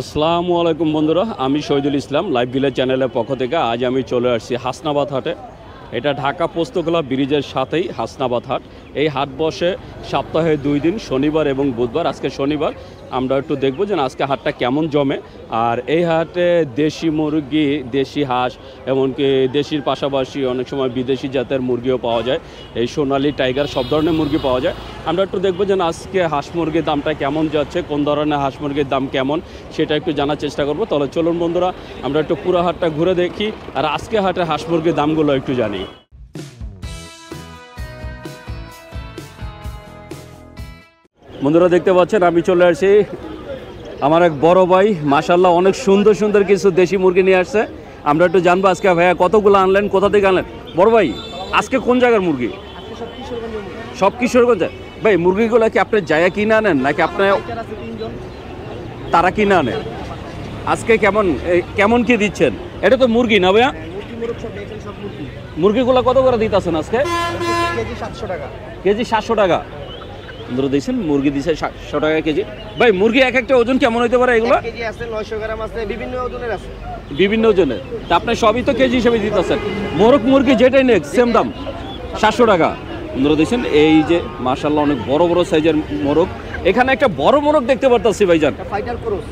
আসসালামু আলাইকুম বন্ধুরা, আমি শহীদুল ইসলাম, লাইভ ভিলেজ চ্যানেলের পক্ষ থেকে আজ আমি চলে আসছি হাসনাবাদ হাটে। এটা ঢাকা পোস্তকলা ব্রিজের সাথেই হাসনাবাদ হাট। এই হাট বসে সপ্তাহে দুই দিন, শনিবার এবং বুধবার, আজকে শনিবার। আমরা একটু দেখব যে আজকে হাটটা কেমন জমে। আর এই হাটে দেশি মুরগি, দেশি হাঁস, এমনকি দেশির পাশাপাশি অনেক সময় বিদেশি জাতের মুরগিও পাওয়া যায়। এই সোনালি টাইগার সব ধরনের মুরগি পাওয়া যায়। আমরা একটু দেখব যে আজকে হাঁস মুরগির দামটা কেমন যাচ্ছে, কোন ধরনের হাঁস মুরগির দাম কেমন, সেটা একটু জানার চেষ্টা করব। তাহলে চলুন বন্ধুরা, আমরা একটু পুরো হাটটা ঘুরে দেখি, আর আজকে হাটে হাঁস মুরগির দামগুলো একটু জানি। বন্ধুরা দেখতে পাচ্ছেন আমি চলে আসছি। আমার এক বড় ভাই মাশাল্লাহ অনেক সুন্দর সুন্দর কিছু দেশি মুরগি নিয়ে আসছে। আমরা একটু জানব আজকে ভাইয়া কতগুলো আনলেন কোথা থেকে আনলেন? বড় ভাই আজকে কোন জায়গার মুরগি? সব কিশোরগঞ্জে ভাই মুরগিগুলো কি আপনি জায়গা কিনে আনেন নাকি আপনি তারা কিনে আনেন? আজকে কেমন কেমন কি দিচ্ছেন? এটা তো মুরগি না ভাইয়া? মুরগিগুলো কত করে দিতেছেন আজকে? কেজি সাতশো টাকা। কেজি সাতশো টাকা। বন্ধুরা দেখছেন মুরগি দিছে সাতশো টাকা কেজি। ভাই মুরগি এক একটা ওজন কেমন হতে পারে এগুলো? কেজি আছে নয়শো গ্রাম আছে বিভিন্ন ওজনের আছে। বিভিন্ন ওজনের। তা আপনি সবই তো কেজি হিসেবে দিতেছেন। মোরগ মুরগি যেটাই নেক সেম দাম। সাতশো টাকা। বন্ধুরা দেখছেন এই যে মার্শাল্লাহ অনেক বড় বড় সাইজের মোরগ। এখানে একটা বড় মোরগ দেখতে পারতাছি ভাইজান। ফাইটার ক্রস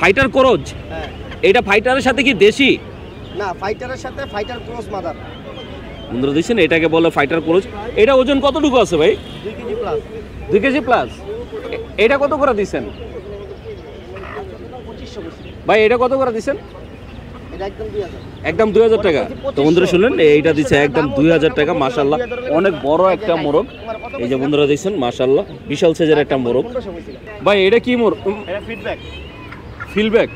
ফাইটার করজ হ্যাঁ। এটা ফাইটারের সাথে কি দেশি? না ফাইটারের সাথে ফাইটার ক্রস মাদার বন্ধুরা দেখছেন এটাকে বলে ফাইটার করজ এটা ওজন কতটুকু আছে ভাই? দুই কেজি প্লাস দুই কেজি প্লাস এটা কত করে দিচ্ছেন ভাই এটা কত করে দিচ্ছেন একদম দুই হাজার। টাকা। তো বন্ধুরা শুনলেন এইটা দিচ্ছে একদম দুই হাজার টাকা মাসাল্লাহ অনেক বড় একটা মোরগ। এই যে বন্ধুরা দেখছেন মাসাল্লাহ বিশাল সাইজের একটা মোরগ। ভাই এটা কি মোর ফিডব্যাক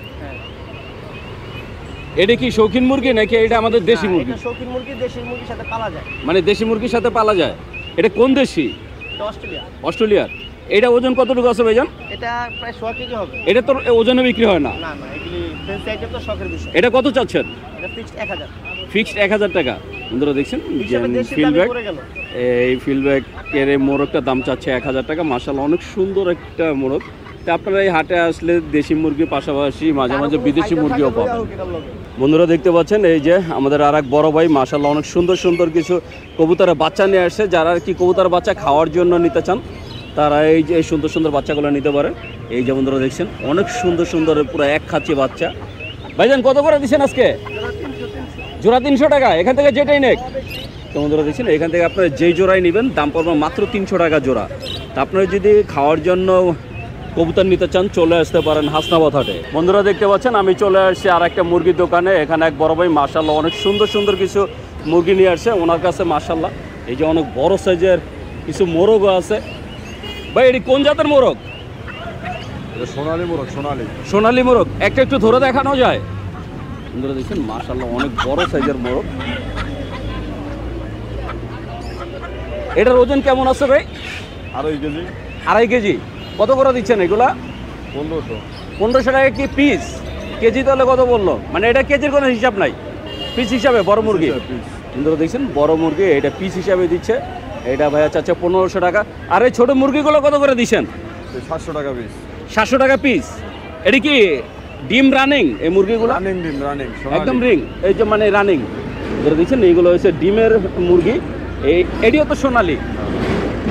এটা কি শৌখিন মুরগি নাকি এটা আমাদের দেশি মুরগি? শৌখিন মুরগি দেশি মুরগির সাথে পালা যায়। মানে দেশি মুরগির সাথে পালা যায়। এটা কোন দেশি? অস্ট্রেলিয়ার এটা ওজন কতটুকু আছে ভাইজান? এটা প্রায় ছ কেজি হবে। এটা তো ওজনে বিক্রি হয় না। না না এগুলি ফেন্সি আইটেম তো শখের বিষয়। এটা কত চাচ্ছেন? এটা ফিক্সড এক হাজার। ফিক্সড এক হাজার টাকা। বন্ধুরা দেখছেন ফিল্ডব্যাগ ফিলব্যাক এই ফিল্ডব্যাগ এর মোরগটার দাম চাচ্ছে এক হাজার টাকা। মাশাআল্লাহ অনেক সুন্দর একটা মোরগ আপনারা এই হাটে আসলে দেশি মুরগির পাশাপাশি মাঝে মাঝে বিদেশি মুরগিও পাবেন। বন্ধুরা দেখতে পাচ্ছেন, এই যে আমাদের আর এক বড় ভাই মাসাল্লাহ অনেক সুন্দর সুন্দর কিছু কবুতরের বাচ্চা নিয়ে আসছে। যারা আর কি কবুতর বাচ্চা খাওয়ার জন্য নিতে চান, তারা এই যে সুন্দর সুন্দর বাচ্চাগুলো নিতে পারে। এই যে বন্ধুরা দেখছেন, অনেক সুন্দর সুন্দর পুরো এক খাচ্ছি বাচ্চা। ভাইজান, কত করে দিচ্ছেন আজকে? জোড়া তিনশো টাকা, এখান থেকে যেটাই নেক। তো বন্ধুরা দেখছেন, এখান থেকে আপনারা যেই জোড়াই নেবেন, দাম পড়বে মাত্র তিনশো টাকা জোড়া। তা আপনারা যদি খাওয়ার জন্য কবুতর নিতে চান চলে আসতে পারেন হাসনাবাদ হাটে। বন্ধুরা দেখতে পাচ্ছেন আমি চলে আসছি আর একটা মুরগির দোকানে। এখানে এক বড় ভাই মার্শাল্লাহ অনেক সুন্দর সুন্দর কিছু মুরগি নিয়ে আসছে। ওনার কাছে মার্শাল্লাহ এই যে অনেক বড় সাইজের কিছু মোরগও আছে। ভাই এটি কোন জাতের মোরগ? সোনালি মোরগ সোনালি। সোনালি মোরগ। একটা একটু ধরে দেখানো যায়। বন্ধুরা দেখছেন মার্শাল্লাহ অনেক বড় সাইজের মোরগ। এটার ওজন কেমন আছে ভাই? আড়াই কেজি। আড়াই কেজি। কত করে দিচ্ছেন এগুলা? পনেরোশো। পনেরোশো টাকা কি পিস কেজি তাহলে কত বলল? মানে এটা কেজির কোনো হিসাব নাই। পিস হিসাবে বড় মুরগি। বন্ধুরা দেখছেন? বড় মুরগি এটা পিস হিসাবে দিচ্ছে। এটা ভাইয়া চাচ্ছে পনেরোশো টাকা। আর এই ছোটো মুরগিগুলো কত করে দিচ্ছেন? সাতশো টাকা পিস সাতশো টাকা পিস এটা কি ডিম রানিং এই মুরগিগুলো? রানিং ডিম রানিং একদম রিং এই যে মানে রানিং ধরে দিচ্ছেন এইগুলো হচ্ছে ডিমের মুরগি। এই এটিও তো সোনালি।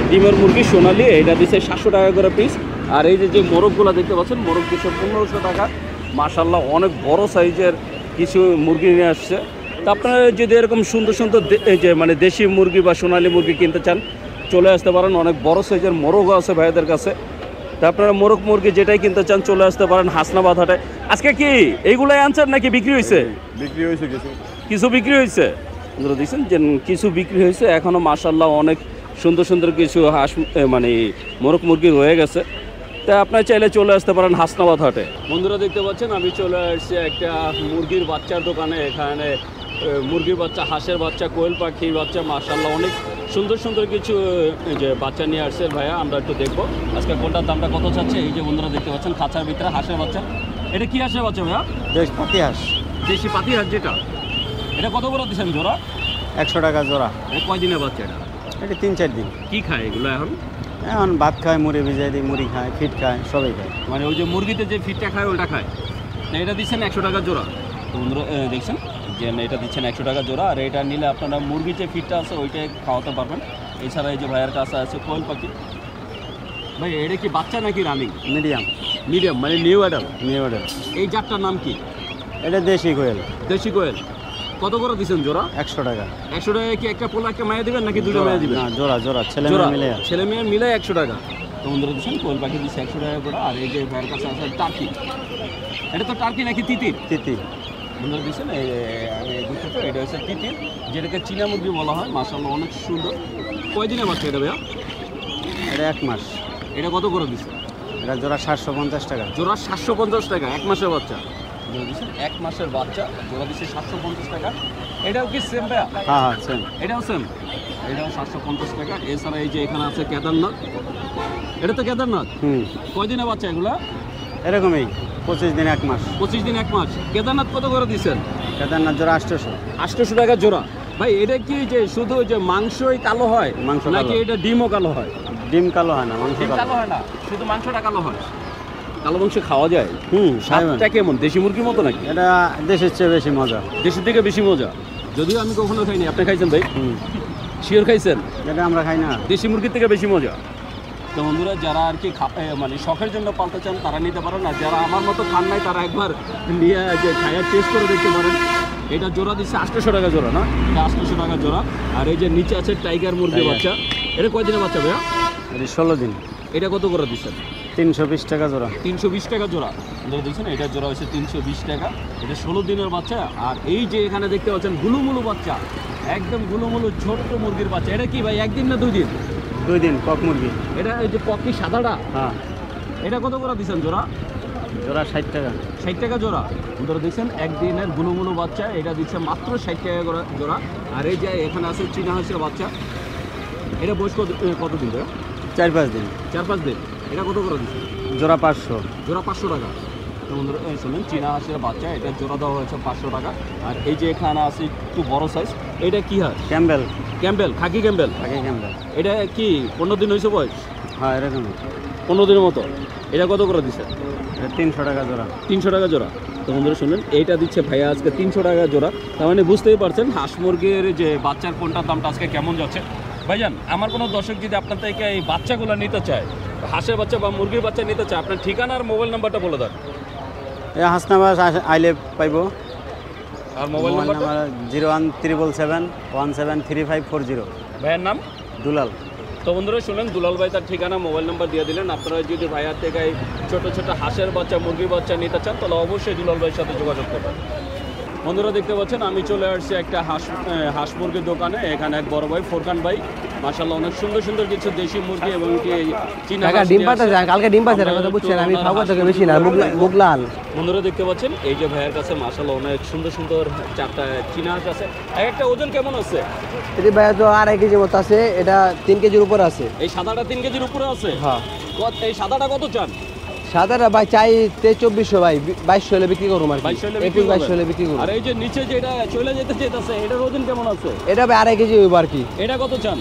ডিমের মুরগি সোনালি এটা দিচ্ছে সাতশো টাকা করে পিস আর এই যে যে মোরগগুলো দেখতে পাচ্ছেন মোরগ দিচ্ছে পনেরোশো টাকা। মাসাল্লাহ অনেক বড় সাইজের কিছু মুরগি নিয়ে আসছে। তা আপনারা যদি এরকম সুন্দর সুন্দর এই যে মানে দেশি মুরগি বা সোনালি মুরগি কিনতে চান চলে আসতে পারেন। অনেক বড় সাইজের মোরগও আছে ভাইদের কাছে। তা আপনারা মোরগ মুরগি যেটাই কিনতে চান চলে আসতে পারেন হাসনাবাদ হাটে। আজকে কি এইগুলাই আনছেন নাকি বিক্রি হয়েছে বিক্রি হয়েছে কিছু। কিছু বিক্রি হয়েছে দেখছেন যে কিছু বিক্রি হয়েছে এখনও মাসাল্লাহ অনেক সুন্দর সুন্দর কিছু হাঁস মানে মোরগ মুরগি রয়ে গেছে। তা আপনার চাইলে চলে আসতে পারেন হাসনাবাদ হাটে। বন্ধুরা দেখতে পাচ্ছেন আমি চলে আসছি একটা মুরগির বাচ্চার দোকানে। এখানে মুরগির বাচ্চা হাঁসের বাচ্চা কোয়েল পাখির বাচ্চা মাসাল্লাহ অনেক সুন্দর সুন্দর কিছু যে বাচ্চা নিয়ে আসছে ভাইয়া আমরা একটু দেখব। আজকে কোনটার দামটা কত চাচ্ছে? এই যে বন্ধুরা দেখতে পাচ্ছেন খাঁচার ভিতরে হাঁসের বাচ্চা। এটা কি হাঁসের বাচ্চা ভাইয়া? বেশ পাতি হাঁস। দেশি পাতি হাঁস যেটা। এটা কত করে দিচ্ছেন জোড়া? একশো টাকা জোড়া। কয়দিনের বাচ্চা এটা? এটা তিন চার দিন। কি খায় এগুলো এখন? এখন ভাত খায় মুড়ি ভিজাই দিই মুড়ি খায় ফিট খায় সবাই খায়। মানে ওই যে মুরগিতে যে ফিটটা খায় ওটা খায়? তো এটা দিচ্ছেন একশো টাকা জোড়া। তো বন্ধুরা দেখছেন? যে না, এটা দিচ্ছেন একশো টাকা জোড়া আর এটা নিলে আপনারা মুরগির যে ফিটটা আছে ওইটাই খাওয়াতে পারবেন। এছাড়া এই যে ভাইয়ের কাছে আছে কোয়েল পাখি। ভাই এটা কি বাচ্চা নাকি রানিং? মিডিয়াম। মিডিয়াম মানে নিউ অ্যাডাল নিউ অর্ডার এই জাতটার নাম কি? এটা দেশি কোয়েল। দেশি কোয়েল? কত করে দিচ্ছেন জোড়া? একশো টাকা। একশো টাকা কি একটা পোলা একটা মায়া দিবেন নাকি দুটো মায়া দিবেন? না জোড়া জোড়া ছেলে মিলে। ছেলে মেয়ে মিলে একশো টাকা। তো বন্ধুরা দিচ্ছেন কোয়েল পাখি দিচ্ছে একশো টাকা করে আর এই যে ভাইয়ের কাছে আছে টার্কি। এটা তো টার্কি নাকি তিতির তিতি। বন্ধুরা দিচ্ছেন এই আমি বুঝতে তো এটা হচ্ছে তিতির যেটাকে চীনা মুরগি বলা হয় মাসাল্লাহ অনেক সুন্দর। কয়দিনে বাচ্চা এটা ভাইয়া? এটা এক মাস। এটা কত করে দিচ্ছে? এটা জোড়া সাতশো পঞ্চাশ টাকা। জোড়া সাতশো পঞ্চাশ টাকা এক মাসের বাচ্চা। জোড়া দিচ্ছেন। এক মাসের বাচ্চা জোড়া দিচ্ছে সাতশো পঞ্চাশ টাকা। এটাও কি সেম ভাইয়া হ্যাঁ হ্যাঁ সেম এটাও সেম এটাও সাতশো পঞ্চাশ টাকা। এছাড়া এই যে এখানে আছে কেদারনাথ। এটা তো কেদারনাথ? হুম। কয়দিনে বাচ্চা এগুলা? এরকমই পঁচিশ দিন এক মাস। পঁচিশ দিন এক মাস। কেদারনাথ কত করে দিচ্ছেন? কেদারনাথ জোড়া আটশোশো। আটশোশো টাকা জোড়া। ভাই এটা কি যে শুধু যে মাংসই কালো হয়? মাংস নাকি এটা ডিমও কালো হয়? ডিম কালো হয় না মাংস কালো। কালো হয় না। শুধু মাংসটা কালো হয়? কালো মাংস খাওয়া যায়? হুম। স্বাদটা কেমন? দেশি মুরগির মতো নাকি? এটা দেশের চেয়ে বেশি মজা। দেশের থেকে বেশি মজা? যদিও আমি কখনো খাইনি আপনি খাইছেন ভাই? হুম। শিওর খাইছেন? এটা আমরা খাই না। দেশি মুরগির থেকে বেশি মজা। তো বন্ধুরা যারা আর কি মানে শখের জন্য পালতে চান তারা নিতে পারেন। আর যারা আমার মতো খান নাই তারা একবার নিয়ে যে খায়ার টেস্ট করে দেখতে পারেন। এটা জোড়া দিচ্ছে আটশোশো টাকা জোড়া না? এটা আটশোশো টাকা জোড়া। আর এই যে নিচে আছে টাইগার মুরগি বাচ্চা। এটা কয়দিনের বাচ্চা ভাইয়া? ষোলো দিন। এটা কত করে দিচ্ছেন? তিনশো বিশ টাকা জোড়া। তিনশো বিশ টাকা জোড়া। ধরে দেখছেন এটা জোড়া হচ্ছে তিনশো বিশ টাকা। এটা ষোলো দিনের বাচ্চা আর এই যে এখানে দেখতে পাচ্ছেন গুলুমুলু বাচ্চা। একদম গুলুমুলু ছোট্ট মুরগির বাচ্চা। এটা কি ভাই একদিন না দুই দিন দুই দিন কক মুরগি। এটা এই যে পকি সাদাটা? হ্যাঁ। এটা কত করে দিচ্ছেন জোড়া? জোড়া ষাট টাকা। ষাট টাকা জোড়া। ধরে দেখছেন একদিনের গুলুমুলু বাচ্চা। এটা দিচ্ছে মাত্র ষাট টাকা করে জোড়া। আর এই যে এখানে আছে চীনা হাঁসের বাচ্চা। এটা বয়স কত কতদিন ধরে চার পাঁচ দিন। চার পাঁচ দিন। এটা কত করে দিচ্ছে? জোড়া পাঁচশো। জোড়া পাঁচশো টাকা। বন্ধুরা শুনুন চীনা হাঁসের বাচ্চা এটা জোড়া দেওয়া হয়েছে পাঁচশো টাকা। আর এই যে এখানে আছে একটু বড় সাইজ এটা কি হাঁস? ক্যাম্বেল। Campbell khaki Campbell? আগে ক্যাম্বেল। এটা কি পনেরো দিন হয়েছে বয়স? হ্যাঁ এরকমই পনেরো দিনের মতো। এটা কত করে দিচ্ছে এটা তিনশো টাকা জোড়া। তিনশো টাকা জোড়া। তো বন্ধুরা শুনুন এইটা দিচ্ছে ভাইয়া আজকে তিনশো টাকা জোড়া। তার মানে বুঝতেই পারছেন হাঁস মুরগির যে বাচ্চার কোনটার দামটা আজকে কেমন যাচ্ছে। ভাইজান আমার কোনো দর্শক যদি আপনার থেকে এই বাচ্চাগুলো নিতে চায় হাঁসের বাচ্চা বা মুরগির বাচ্চা নিতে চায় আপনার ঠিকানা আর মোবাইল নাম্বারটা বলে দেন। হাসনাবাস আইলে পাইব। আর mobile number zero one triple seven one seven three five four zero. ভাইয়ের নাম? দুলাল। তো বন্ধুরা শুনলেন দুলাল ভাই তার ঠিকানা মোবাইল নাম্বার দিয়ে দিলেন। আপনারা যদি ভাইয়ার থেকে ছোটো ছোট ছোট হাঁসের বাচ্চা মুরগির বাচ্চা নিতে চান তাহলে অবশ্যই দুলাল ভাইয়ের সাথে যোগাযোগ করবেন। বন্ধুরা দেখতে পাচ্ছেন আমি চলে আসছি একটা হাঁস হাঁস মুরগির দোকানে। এখানে এক বড় ভাই ফোরকান ভাই। মাসাল্লাহ অনেক সুন্দর সুন্দর কিছু দেশি মুরগি এবং কি চীনা ডিম পাতা যায় কালকে ডিম কথা বুঝছেন আমি থেকে বেশি না মুগলাল বন্ধুরা দেখতে পাচ্ছেন এই যে ভাইয়ের কাছে মাসাল্লাহ অনেক সুন্দর সুন্দর চারটা চীনা হাঁস আছে। এক একটা ওজন কেমন আছে? এটি ভাই তো আড়াই কেজি মতো আছে এটা তিন কেজির উপর আছে। এই সাদাটা তিন কেজির উপরে আছে? হ্যাঁ। এই সাদাটা কত চান? সাদাটা ভাই চাই তে চব্বিশশো ভাই বাইশশো হলে বিক্রি করুম আর কি। বাইশশো হলে বিক্রি একুশ বাইশশো হলে বিক্রি করুম। আর এই যে নিচে যেটা চলে যেতে যেতেছে এটার ওজন কেমন আছে? এটা ভাই আড়াই কেজি হইব আর কি। এটা কত চান?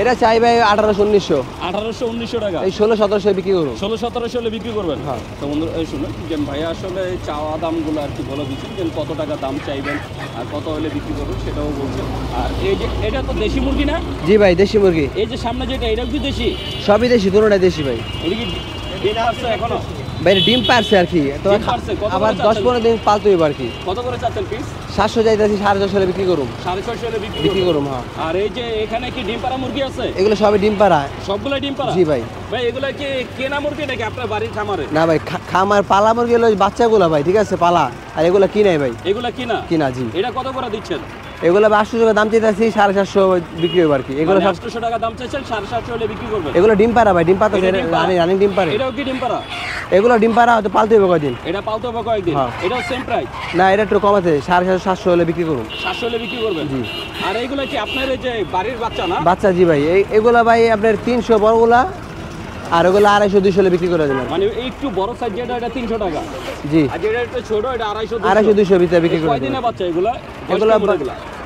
এটা চাই ভাই আঠারোশো উনিশশো। আঠারোশো উনিশশো টাকা। এই ষোলো সতেরোশো বিক্রি করুম। ষোলো সতেরোশো হলে বিক্রি করবেন? হ্যাঁ। তো বন্ধুরা এই শুনুন যে ভাইয়া আসলে চাওয়া দামগুলো আর কি বলে দিচ্ছেন যে কত টাকা দাম চাইবেন আর কত হলে বিক্রি করবেন সেটাও বলছেন। আর এই যে এটা তো দেশি মুরগি না? জি ভাই দেশি মুরগি। এই যে সামনে যেটা এটা কি দেশি? সবই দেশি দুটোটাই দেশি ভাই। এটা কি এখনও? ভাই ডিম পারছে আর কি। তো আবার দশ পনেরো দিন পালতে হইব আর কি। কত করে চাচ্ছেন পিস সাতশো চাইতেছি সাড়ে ছশো হলে বিক্রি করুম। সাড়ে ছয়শো হলে বিক্রি করুম? হ্যাঁ। আর এই যে এখানে কি ডিম পাড়া মুরগি আছে? এগুলো সবই ডিম পাড়া। সবগুলো ডিম পাড়া? জি ভাই। ভাই এগুলা কি কেনা মুরগি নাকি আপনার বাড়ির খামারে? না ভাই খামার পালা মুরগি হলো বাচ্চাগুলো ভাই ঠিক আছে পালা। আর এগুলো কিনাই ভাই? এগুলা কিনা? কিনা জি। এটা কত করে দিচ্ছেন? এগুলো আটশো টাকা দাম চাইতেছি সাড়ে চারশো বিক্রি হবে আর কি। এগুলো সব আটশো টাকা দাম চাইছেন সাড়ে সাতশো হলে বিক্রি করবেন। এগুলো ডিম পাড়া ভাই ডিম পাতা? রানি রানিং ডিম পারে এটাও কি ডিম পাড়া? এগুলো ডিম পাড়া হয়তো পালতে হবে কয়দিন। এটা পালতে হবে কয়েকদিন হ্যাঁ। এটাও সেম প্রাইস না এটা একটু কমাতে সাড়ে সাতশো সাতশো হলে বিক্রি করুন। সাতশো হলে বিক্রি করবেন? জি। আর এইগুলা কি আপনার যে বাড়ির বাচ্চা না? বাচ্চা জি ভাই এগুলো ভাই আপনার তিনশো বড়গুলা আর ওগুলো আড়াইশো দুইশো হলে বিক্রি করে দেবেন মানে একটু বড় সাইজ যেটা এটা তিনশো টাকা। জি। আর যেটা একটু ছোট এটা আড়াইশো আড়াইশো দুইশো ভিতরে বিক্রি করে দেবেন বাচ্চা এগুলো? এগুলা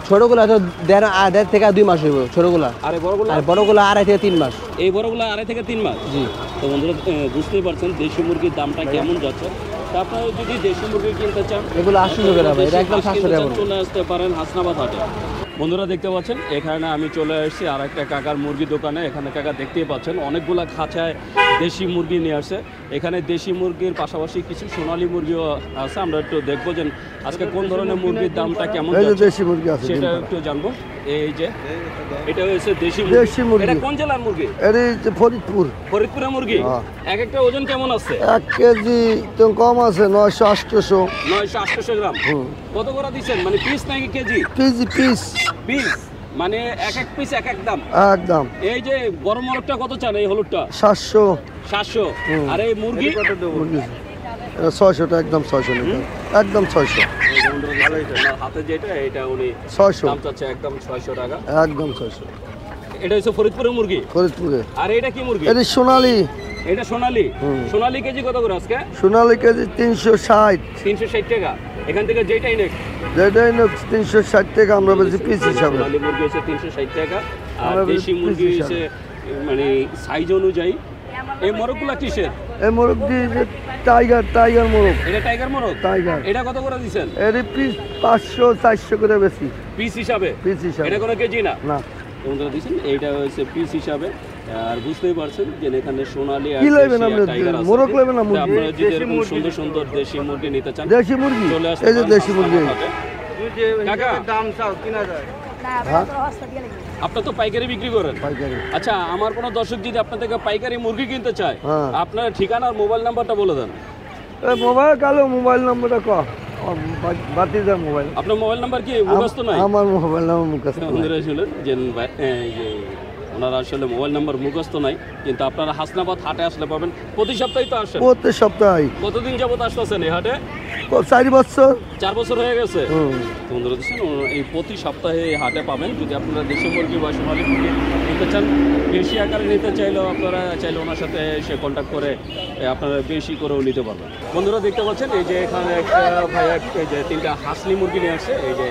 ছোটগুলো তো দেড় দেড় থেকে দুই মাস হইব ছোটগুলা। আর বড়গুলো? আর বড়গুলো আড়াই থেকে তিন মাস। এই বড়গুলো আড়াই থেকে তিন মাস? জি। তো বন্ধুরা বুঝতেই পারছেন দেশি মুরগির দামটা কেমন যাচ্ছে। তা আপনারা যদি দেশি মুরগি কিনতে চান এগুলো 800 টাকা ভাই, একদম দেশি হাঁস 700 কিনতে টাকা চলে আসতে পারেন হাসনাবাদ হাটে। বন্ধুরা দেখতে পাচ্ছেন এখানে আমি চলে এসেছি আর একটা কাকার মুরগি দোকানে। এখানে কাকা দেখতেই পাচ্ছেন অনেকগুলো খাঁচায় দেশি মুরগি নিয়ে আসছে। এখানে দেশি মুরগির পাশাপাশি কিছু সোনালি মুরগিও আছে। আমরা একটু দেখব যে আজকে কোন ধরনের মুরগির দামটা কেমন দেশি মুরগি আছে সেটা একটু জানব। এই যে এটা হচ্ছে দেশি দেশি মুরগি। এটা কোন জেলার মুরগি? এর এই ফরিদপুর। ফরিদপুরের মুরগি? হ্যাঁ। এক একটা ওজন কেমন আছে? এক কেজি তো কম আছে নয়শো আটশোশো নয়শো আটশোশো গ্রাম। কত করে দিচ্ছেন? মানে পিস নাকি কেজি? কেজি পিস পিস মানে এক এক পিস এক এক দাম? একদম। এই যে গরম মরকটা কত চান এই হলুদটা? সাতশো। সাতশো। আর এই মুরগি। ছয়শোটা একদম ছয়শো লিটার। একদম ছয়শো। হাতে যেটা এটা উনি ছয়শো। একদম ছয়শো টাকা। একদম ছয়শো। এটা হচ্ছে ফরিদপুরের মুরগি? ফরিদপুরে। আর এটা কি মুরগি? এটি সোনালি। এটা সোনালি? সোনালি কেজি কত করে আজকে? সোনালি কেজি তিনশো ষাট। তিনশো ষাট টাকা। এখান থেকে যেটাই নেক। যেটাই না তিনশো ষাট টাকা আমরা বেশি পিস হিসাবে। সোনালী মুরগি হচ্ছে তিনশো ষাট টাকা। আর দেশি মুরগি। হচ্ছে মানে সাইজ অনুযায়ী। এই মোরগগুলা কিসের? এই মুরগি যে টাইগার টাইগার মোরগ। এটা টাইগার মোরগ? টাইগার এটা কত করে দিচ্ছেন এর পিস পাঁচশো চারশো করে বেশি। পিস হিসাবে? পিস হিসাবে। এটা কোনো কেজি না? না। তোমরা দিচ্ছেন এইটা হচ্ছে পিস হিসাবে। আর বুঝতেই পারছেন যে এখানে সোনালী আর কি লইবেন আপনি? টাইগার মোরগ লইবেন না মুরগি? আপনারা যদি এরকম সুন্দর সুন্দর দেশি মুরগি নিতে চান দেশি মুরগি? চলে আসতে এই যে দেশি মুরগি। হাসনাবাদ হাটে। কাকা? হ্যাঁ? আপনি তো পাইকারি বিক্রি করেন। পাইকারি। আচ্ছা আমার কোনো দর্শক যদি আপনার থেকে পাইকারি মুরগি কিনতে চায় হ্যাঁ। আপনার ঠিকানা আর মোবাইল নাম্বারটা বলে দেন। মোবাইল কালো মোবাইল নম্বরটা ক? বাতি মোবাইল। আপনার মোবাইল নাম্বার কি? মুখস্থ আমার মোবাইল নাম্বার মুখস্থ। বন্ধুরা যে ওনার আসলে মোবাইল নাম্বার মুখস্থ নাই কিন্তু আপনারা হাসনাবাদ হাটে আসলে পাবেন। প্রতি সপ্তাহে তো আসেন। প্রত্যেক সপ্তাহে কতদিন যাবত আসতেছেন এই হাটে? চারি বছর। চার বছর হয়ে গেছে? বন্ধুরা দেখছেন এই প্রতি সপ্তাহে এই হাটে পাবেন। যদি আপনারা দেশি মুরগি বা সোনালি মুরগি নিতে চান বেশি আকারে নিতে চাইলেও আপনারা চাইলে ওনার সাথে সে কন্ট্যাক্ট করে আপনারা বেশি করেও নিতে পারবেন। বন্ধুরা দেখতে পাচ্ছেন এই যে এখানে একটা ভাইয়া যে তিনটা হাসলি মুরগি নিয়ে আসছে এই যে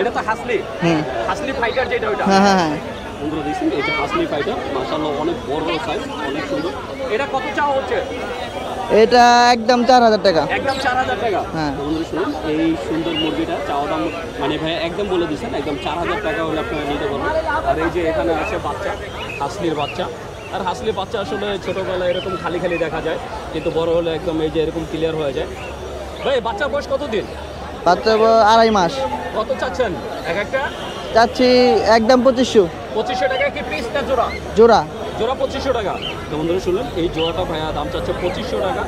এটা তো হাসলি? হাসলি ফাইটার যেটা ওইটা? হ্যাঁ হ্যাঁ হ্যাঁ। বন্ধুরা দেখছেন এই যে হাসলি ফাইটার মাসাল্লাহ অনেক বড় সাইজ অনেক সুন্দর। এটা কত চাওয়া হচ্ছে? এটা একদম চার হাজার টাকা। একদম চার হাজার টাকা। হ্যাঁ। শুনুন এই সুন্দর মুরগিটা চাওয়া দাম মানে ভাই একদম বলে দিচ্ছেন একদম চার হাজার টাকা হলে আপনারা নিতে পারবেন। আর এই যে এখানে আছে বাচ্চা হাসলির বাচ্চা। আর হাসলির বাচ্চা আসলে ছোটোবেলায় এরকম খালি খালি দেখা যায় কিন্তু বড় হলে একদম এই যে এরকম ক্লিয়ার হয়ে যায়। ভাই বাচ্চার বয়স কতদিন? বাচ্চা আড়াই মাস। কত চাচ্ছেন? এক একটা? চাচ্ছি একদম পঁচিশশো। পঁচিশশো টাকা কি পিস না জোড়া? জোড়া। জোড়া পঁচিশশো টাকা। তো বন্ধুরা শুনলেন এই জোড়াটা ভাইয়া দাম চাচ্ছে পঁচিশশো টাকা।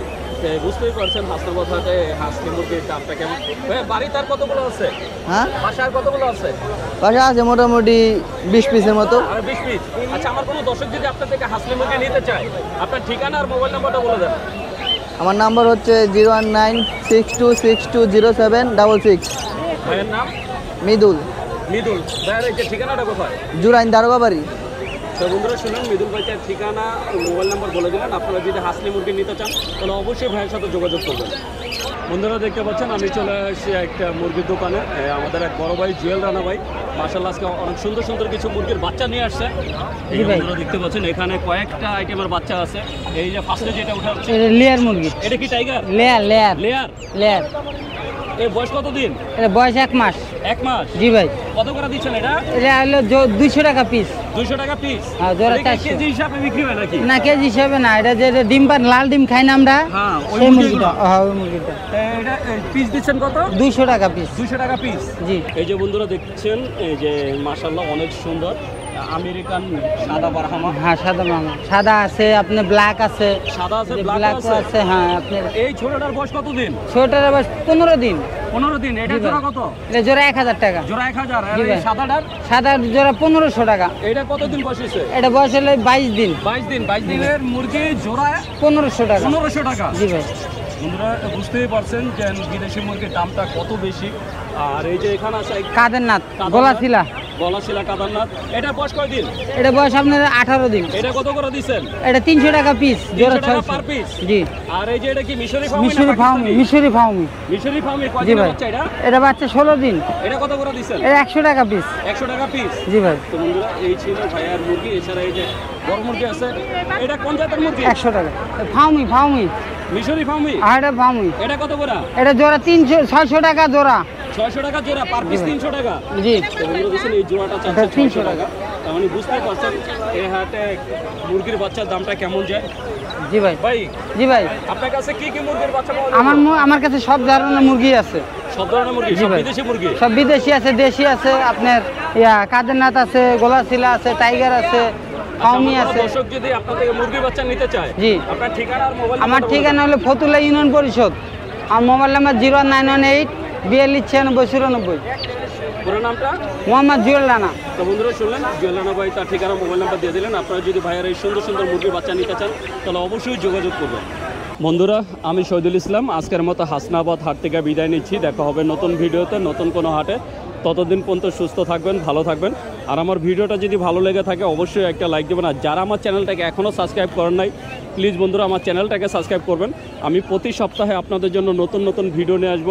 বুঝতেই পারছেন হাসনাবাদ হাটে হাসলি মুরগির দামটা কেমন? ভাইয়া বাড়ি তার কতগুলো আছে? হ্যাঁ? বাসার কতগুলো আছে? পাশে আছে মোটামুটি বিশ পিসের মতো। আর বিশ পিস? আচ্ছা আমার কোনো দর্শক যদি আপনার থেকে হাসলি মুরগি নিতে চায় আপনার ঠিকানা আর মোবাইল নাম্বারটা বলে দেন। আমার নাম্বার হচ্ছে zero one nine six two six two zero seven double six. ভাইয়ের নাম? মৃদুল। মৃদুল। ভাইয়ের ঠিকানাটা কোথায়? জুরাইন দারোগা বাড়ি তো বন্ধুরা শুনুন মিদুল ভাইয়ের ঠিকানা মোবাইল নাম্বার বলে দিলেন। আপনারা যদি হাসলি মুরগি নিতে চান তাহলে অবশ্যই ভাইয়ের সাথে যোগাযোগ করবেন। বন্ধুরা দেখতে পাচ্ছেন আমি চলে আসছি একটা মুরগির দোকানে। আমাদের এক বড় ভাই জুয়েল রানা ভাই। মার্শাল আজকে অনেক সুন্দর সুন্দর কিছু মুরগির বাচ্চা নিয়ে আসছে। বন্ধুরা দেখতে পাচ্ছেন এখানে কয়েকটা আইটেমের বাচ্চা আছে। এই যে ফার্স্টে যেটা উঠে লেয়ার মুরগি। এটা কি tiger layer layer. Layer? Layer. বয়স কত দিন এটা বয়স এক মাস। এক মাস? জি ভাই। কত করে দিচ্ছেন এটা? এটা হলো টাকা পিস টাকা পিস হ্যাঁ, জোড়া চারশো। কেজি হিসাবে বিক্রি হয় নাকি? না কেজি হিসাবে না এটা যে ডিম পান লাল ডিম খাই না আমরা হ্যাঁ ওই মুরগিটা। হ্যাঁ ওই মুরগিটা। এটা পিস দিচ্ছেন কত? টাকা পিস টাকা পিস জি। এই যে বন্ধুরা দেখছেন এই যে মাশাল্লাহ অনেক সুন্দর। আমেরিকান সাদা বারহামা। হ্যাঁ সাদা মামা সাদা আছে আপনি ব্ল্যাক আছে। সাদা আছে ব্ল্যাক আছে। হ্যাঁ আপনার এই ছোটটার বয়স কত দিন ছোটার বয়স পনেরো দিন। পনেরো দিন এটা জোড়া কত? এটা জোড়া এক হাজার টাকা। জোড়া এক হাজার আর এই সাদাটার? সাদা জোড়া পনেরোশো টাকা। এটা কত দিন বয়স এটা বয়স হলে বাইশ দিন। বাইশ দিন বাইশ দিনের মুরগি জোড়া পনেরোশো টাকা। পনেরোশো টাকা। জি ভাই। বন্ধুরা বুঝতেই পারছেন যে বিদেশি মুরগির দামটা কত বেশি। আর এই যে এখানে আছে কাদের নাথ? গোলাশিলা গলাশিলা কাদারনাথ। এটা বয়স কয়দিন? এটা বয়স আপনার আঠারো দিন। এটা কত করে দিচ্ছেন? এটা তিনশো টাকা পিস জোড়া 300 টাকা ছয়শো। জি। আর এই যে এটা কি মিশরি ফার্মি মিশরি ফাউমি মিশরি ফাউমি। মিশরি ফার্মি জি কয়দিন বাচ্চা এটা? এটা বাচ্চা ষোলো দিন। এটা কত করে দিচ্ছেন? এটা একশো টাকা পিস একশো টাকা পিস জি ভাই। তো বন্ধুরা এই ছিল ভাইয়ার মুরগি এছাড়া এই যে বড় মুরগি আছে এটা কোন জাতের মুরগি? একশো টাকা। ফাউমি ফাউমি। মিশরি ফার্মি আর এটা ফাউমি। এটা কত করে? এটা জোড়া তিনশো ছয়শো টাকা জোড়া। ছয়শো টাকা জোড়া পার পিস তিনশো টাকা। জি। এই জোড়াটা 300 তিনশো টাকা। তার মানে বুঝতেই পারছেন এই হাটে মুরগির বাচ্চার দামটা কেমন যায়? জি ভাই। ভাই জি ভাই। আপনার কাছে কি কি মুরগির বাচ্চা পাওয়া যায় আমার আমার কাছে সব ধরনের মুরগি আছে। সব ধরনের মুরগি সব বিদেশি মুরগি? সব বিদেশি আছে দেশি আছে আপনার ইয়া কাদেরনাথ আছে গোলাশিলা আছে টাইগার আছে ফাউমি আচ্ছা, আছে। দর্শক যদি আপনার থেকে মুরগির বাচ্চা নিতে চায় জি। আপনার ঠিকানা আর মোবাইল আমার ঠিকানা হলো ফতুল্লা ইউনিয়ন পরিষদ। আমার mobile number zero nine one eight বিয়াল্লিশ ছিয়ানব্বই চুরানব্বই। পুরো নামটা? মোহাম্মদ জুয়েল রানা। তো বন্ধুরা শুনলেন ভাই তার ঠিকানা মোবাইল নাম্বার দিয়ে দিলেন। আপনারা যদি ভাইয়ের এই সুন্দর সুন্দর মুরগির বাচ্চা নিতে চান তাহলে অবশ্যই যোগাযোগ করবেন। বন্ধুরা আমি শহীদুল ইসলাম আজকের মতো হাসনাবাদ হাট থেকে বিদায় নিচ্ছি। দেখা হবে নতুন ভিডিওতে নতুন কোনো হাটে। ততদিন পর্যন্ত সুস্থ থাকবেন ভালো থাকবেন। আর আমার ভিডিওটা যদি ভালো লেগে থাকে অবশ্যই একটা লাইক দেবেন। আর যারা আমার চ্যানেলটাকে এখনও সাবস্ক্রাইব করেন নাই প্লিজ বন্ধুরা আমার চ্যানেলটাকে সাবস্ক্রাইব করবেন। আমি প্রতি সপ্তাহে আপনাদের জন্য নতুন নতুন ভিডিও নিয়ে আসব।